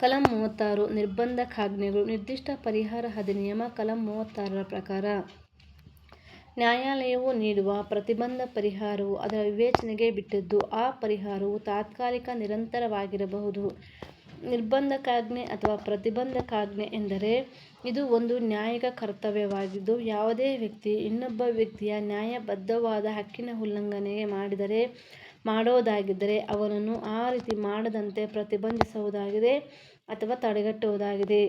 ಕಲಂ ಮೂವತ್ತಾರು ನಿರ್ಬಂಧಕಾಜ್ಞೆಗಳು ನಿರ್ದಿಷ್ಟ ಪರಿಹಾರ ಅಧಿನಿಯಮ ಕಲಂ ಮೂವತ್ತಾರರ ಪ್ರಕಾರ ನ್ಯಾಯಾಲಯವು ನೀಡುವ ಪ್ರತಿಬಂಧ ಪರಿಹಾರವು ಅದರ ವಿವೇಚನೆಗೆ ಬಿಟ್ಟದ್ದು. ಆ ಪರಿಹಾರವು ತಾತ್ಕಾಲಿಕ, ನಿರಂತರವಾಗಿರಬಹುದು. ನಿರ್ಬಂಧಕಾಜ್ಞೆ ಅಥವಾ ಪ್ರತಿಬಂಧಕಾಜ್ಞೆ ಎಂದರೆ ಇದು ಒಂದು ನ್ಯಾಯಿಕ ಕರ್ತವ್ಯವಾಗಿದ್ದು, ಯಾವುದೇ ವ್ಯಕ್ತಿ ಇನ್ನೊಬ್ಬ ವ್ಯಕ್ತಿಯ ನ್ಯಾಯಬದ್ಧವಾದ ಹಕ್ಕಿನ ಉಲ್ಲಂಘನೆ ಮಾಡಿದರೆ ಮಾಡೋದಾಗಿದ್ದರೆ ಅವನನ್ನು ಆ ರೀತಿ ಮಾಡದಂತೆ ಪ್ರತಿಬಂಧಿಸುವುದಾಗಿದೆ ಅಥವಾ ತಡೆಗಟ್ಟುವುದಾಗಿದೆ.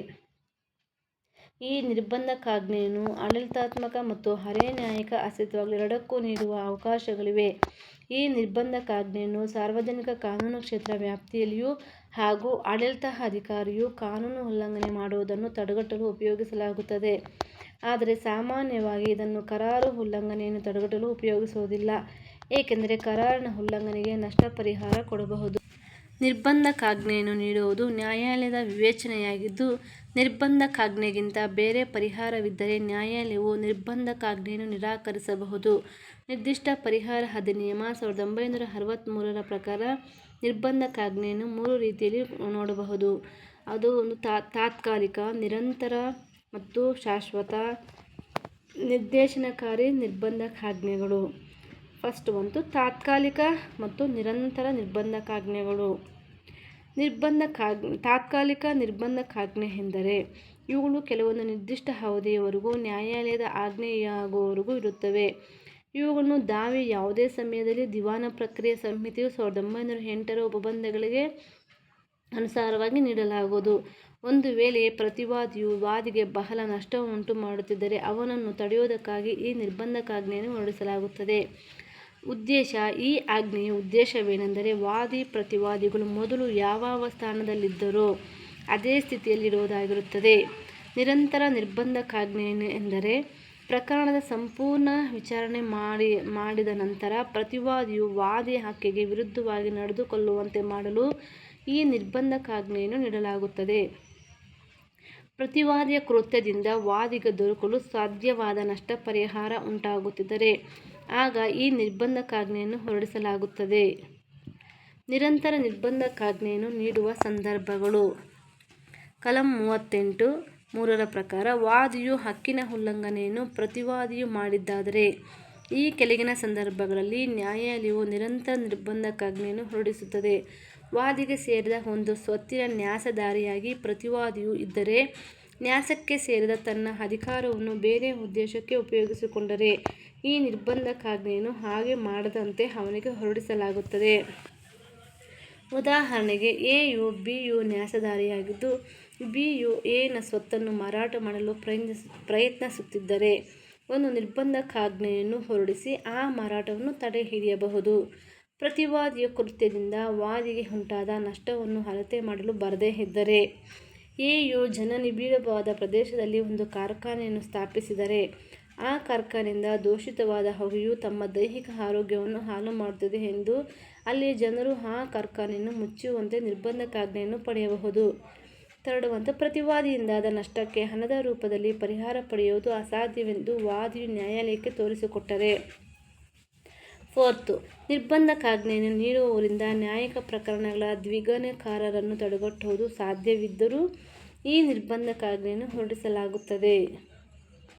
ಈ ನಿರ್ಬಂಧಕಾಜ್ಞೆಯನ್ನು ಆಡಳಿತಾತ್ಮಕ ಮತ್ತು ಅರೆ-ನ್ಯಾಯಿಕ ಅಸ್ತಿತ್ವಗಳು ಎರಡಕ್ಕೂ ನೀಡುವ ಅವಕಾಶಗಳಿವೆ. ಈ ನಿರ್ಬಂಧಕಾಜ್ಞೆಯನ್ನು ಸಾರ್ವಜನಿಕ ಕಾನೂನು ಕ್ಷೇತ್ರ ವ್ಯಾಪ್ತಿಯಲ್ಲಿಯೂ ಹಾಗೂ ಆಡಳಿತಾಧಿಕಾರಿಯು ಕಾನೂನು ಉಲ್ಲಂಘನೆ ಮಾಡುವುದನ್ನು ತಡೆಗಟ್ಟಲು ಉಪಯೋಗಿಸಲಾಗುತ್ತದೆ. ಆದರೆ ಸಾಮಾನ್ಯವಾಗಿ ಇದನ್ನು ಕರಾರು ಉಲ್ಲಂಘನೆಯನ್ನು ತಡೆಗಟ್ಟಲು ಉಪಯೋಗಿಸುವುದಿಲ್ಲ, ಏಕೆಂದರೆ ಕರಾರಿನ ಉಲ್ಲಂಘನೆಗೆ ನಷ್ಟ ಪರಿಹಾರ ಕೊಡಬಹುದು. ನಿರ್ಬಂಧಕಾಜ್ಞೆಯನ್ನು ನೀಡುವುದು ನ್ಯಾಯಾಲಯದ ವಿವೇಚನೆಯಾಗಿದ್ದು, ನಿರ್ಬಂಧಕಾಜ್ಞೆಗಿಂತ ಬೇರೆ ಪರಿಹಾರವಿದ್ದರೆ ನ್ಯಾಯಾಲಯವು ನಿರ್ಬಂಧಕಾಜ್ಞೆಯನ್ನು ನಿರಾಕರಿಸಬಹುದು. ನಿರ್ದಿಷ್ಟ ಪರಿಹಾರ ಅಧಿನಿಯಮ ಸಾವಿರದ ಒಂಬೈನೂರ ಅರವತ್ತ್ಮೂರರ ಪ್ರಕಾರ ನಿರ್ಬಂಧಕಾಜ್ಞೆಯನ್ನು ಮೂರು ರೀತಿಯಲ್ಲಿ ನೋಡಬಹುದು. ಅದು ಒಂದು ತಾತ್ಕಾಲಿಕ, ನಿರಂತರ ಮತ್ತು ಶಾಶ್ವತ. ನಿರ್ದೇಶನಕಾರಿ ನಿರ್ಬಂಧಕಾಜ್ಞೆಗಳು ಫಸ್ಟ್ ಒಂದು ತಾತ್ಕಾಲಿಕ ಮತ್ತು ನಿರಂತರ ನಿರ್ಬಂಧಕಾಜ್ಞೆಗಳು. ತಾತ್ಕಾಲಿಕ ನಿರ್ಬಂಧಕಾಜ್ಞೆ ಎಂದರೆ ಇವುಗಳು ಕೆಲವೊಂದು ನಿರ್ದಿಷ್ಟ ಅವಧಿಯವರೆಗೂ ನ್ಯಾಯಾಲಯದ ಆಜ್ಞೆಯಾಗುವವರೆಗೂ ಇರುತ್ತವೆ. ಇವುಗಳನ್ನು ದಾವೆ ಯಾವುದೇ ಸಮಯದಲ್ಲಿ ದಿವಾನ ಪ್ರಕ್ರಿಯೆ ಸಮಿತಿಯು ಸಾವಿರದ ಒಂಬೈನೂರ ಎಂಟರ ಉಪಬಂಧಗಳಿಗೆ ಅನುಸಾರವಾಗಿ ನೀಡಲಾಗುವುದು. ಒಂದು ವೇಳೆ ಪ್ರತಿವಾದಿಯು ವಾದಿಗೆ ಬಹಳ ನಷ್ಟವುಂಟು ಮಾಡುತ್ತಿದ್ದರೆ ಅವನನ್ನು ತಡೆಯುವುದಕ್ಕಾಗಿ ಈ ನಿರ್ಬಂಧಕಾಜ್ಞೆಯನ್ನು ಹೊರಡಿಸಲಾಗುತ್ತದೆ. ಉದ್ದೇಶ, ಈ ಆಜ್ಞೆಯ ಉದ್ದೇಶವೇನೆಂದರೆ ವಾದಿ-ಪ್ರತಿವಾದಿಗಳು ಮೊದಲು ಯಾವ ಸ್ಥಾನದಲ್ಲಿದ್ದರೋ ಅದೇ ಸ್ಥಿತಿಯಲ್ಲಿರುವುದಾಗಿರುತ್ತದೆ. ನಿರಂತರ ನಿರ್ಬಂಧಕಾಜ್ಞೆ ಎಂದರೆ ಪ್ರಕರಣದ ಸಂಪೂರ್ಣ ವಿಚಾರಣೆ ಮಾಡಿ, ಮಾಡಿದ ನಂತರ ಪ್ರತಿವಾದಿಯು ವಾದಿ ಹಕ್ಕಿಗೆ ವಿರುದ್ಧವಾಗಿ ನಡೆದುಕೊಳ್ಳುವಂತೆ ಮಾಡಲು ಈ ನಿರ್ಬಂಧಕಾಜ್ಞೆಯನ್ನು ನೀಡಲಾಗುತ್ತದೆ. ಪ್ರತಿವಾದಿಯ ಕೃತ್ಯದಿಂದ ವಾದಿಗೆ ದೊರಕಲು ಸಾಧ್ಯವಾದ ನಷ್ಟ ಪರಿಹಾರ ಉಂಟಾಗುತ್ತಿದ್ದರೆ ಆಗ ಈ ನಿರ್ಬಂಧಕಾಜ್ಞೆಯನ್ನು ಹೊರಡಿಸಲಾಗುತ್ತದೆ. ನಿರಂತರ ನಿರ್ಬಂಧಕಾಜ್ಞೆಯನ್ನು ನೀಡುವ ಸಂದರ್ಭಗಳು ಕಲಂ ಮೂವತ್ತೆಂಟು ಮೂರರ ಪ್ರಕಾರ ವಾದಿಯು ಹಕ್ಕಿನ ಉಲ್ಲಂಘನೆಯನ್ನು ಪ್ರತಿವಾದಿಯು ಮಾಡಿದ್ದಾದರೆ ಈ ಕೆಳಗಿನ ಸಂದರ್ಭಗಳಲ್ಲಿ ನ್ಯಾಯಾಲಯವು ನಿರಂತರ ನಿರ್ಬಂಧಕಾಜ್ಞೆಯನ್ನು ಹೊರಡಿಸುತ್ತದೆ. ವಾದಿಗೆ ಸೇರಿದ ಒಂದು ಸ್ವತ್ತಿನ ನ್ಯಾಸಧಾರಿಯಾಗಿ ಪ್ರತಿವಾದಿಯು ಇದ್ದರೆ, ನ್ಯಾಸಕ್ಕೆ ಸೇರಿದ ತನ್ನ ಅಧಿಕಾರವನ್ನು ಬೇರೆ ಉದ್ದೇಶಕ್ಕೆ ಉಪಯೋಗಿಸಿಕೊಂಡರೆ ಈ ನಿರ್ಬಂಧಕಾಜ್ಞೆಯನ್ನು ಹಾಗೆ ಮಾಡದಂತೆ ಅವನಿಗೆ ಹೊರಡಿಸಲಾಗುತ್ತದೆ. ಉದಾಹರಣೆಗೆ ಎ ಯು ಬಿ ಯು ನ್ಯಾಸಧಾರಿಯಾಗಿದ್ದು, ಬಿ ಯು ಎನ ಸ್ವತ್ತನ್ನು ಮಾರಾಟ ಮಾಡಲು ಪ್ರಯತ್ನಿಸುತ್ತಿದ್ದರೆ ಒಂದು ನಿರ್ಬಂಧಕಾಜ್ಞೆಯನ್ನು ಹೊರಡಿಸಿ ಆ ಮಾರಾಟವನ್ನು ತಡೆ ಹಿಡಿಯಬಹುದು ಪ್ರತಿವಾದಿಯ ಕೃತ್ಯದಿಂದ ವಾದಿಗೆ ಉಂಟಾದ ನಷ್ಟವನ್ನು ಅಳತೆ ಮಾಡಲು ಬರದೇ ಇದ್ದರೆ, ಎ ಯು ಜನನಿಬಿಡವಾದ ಪ್ರದೇಶದಲ್ಲಿ ಒಂದು ಕಾರ್ಖಾನೆಯನ್ನು ಸ್ಥಾಪಿಸಿದರೆ, ಆ ಕಾರ್ಖಾನೆಯಿಂದ ದೂಷಿತವಾದ ಹೊಗೆಯು ತಮ್ಮ ದೈಹಿಕ ಆರೋಗ್ಯವನ್ನು ಹಾಳುಮಾಡುತ್ತಿದೆ ಎಂದು ಅಲ್ಲಿ ಜನರು ಆ ಕಾರ್ಖಾನೆಯನ್ನು ಮುಚ್ಚುವಂತೆ ನಿರ್ಬಂಧಕಾಜ್ಞೆಯನ್ನು ಪಡೆಯಬಹುದು. ಪ್ರತಿವಾದಿಯಿಂದಾದ ನಷ್ಟಕ್ಕೆ ಹಣದ ರೂಪದಲ್ಲಿ ಪರಿಹಾರ ಪಡೆಯುವುದು ಅಸಾಧ್ಯವೆಂದು ವಾದಿಯು ನ್ಯಾಯಾಲಯಕ್ಕೆ ತೋರಿಸಿಕೊಟ್ಟರೆ. ಫೋರ್ತ್ ನಿರ್ಬಂಧಕಾಜ್ಞೆಯನ್ನು ನೀಡುವವರಿಂದ ನ್ಯಾಯಿಕ ಪ್ರಕರಣಗಳ ದ್ವಿಗಣಕಾರರನ್ನು ತಡೆಗಟ್ಟುವುದು ಸಾಧ್ಯವಿದ್ದರೂ ಈ ನಿರ್ಬಂಧಕಾಜ್ಞೆಯನ್ನು ಹೊರಡಿಸಲಾಗುತ್ತದೆ.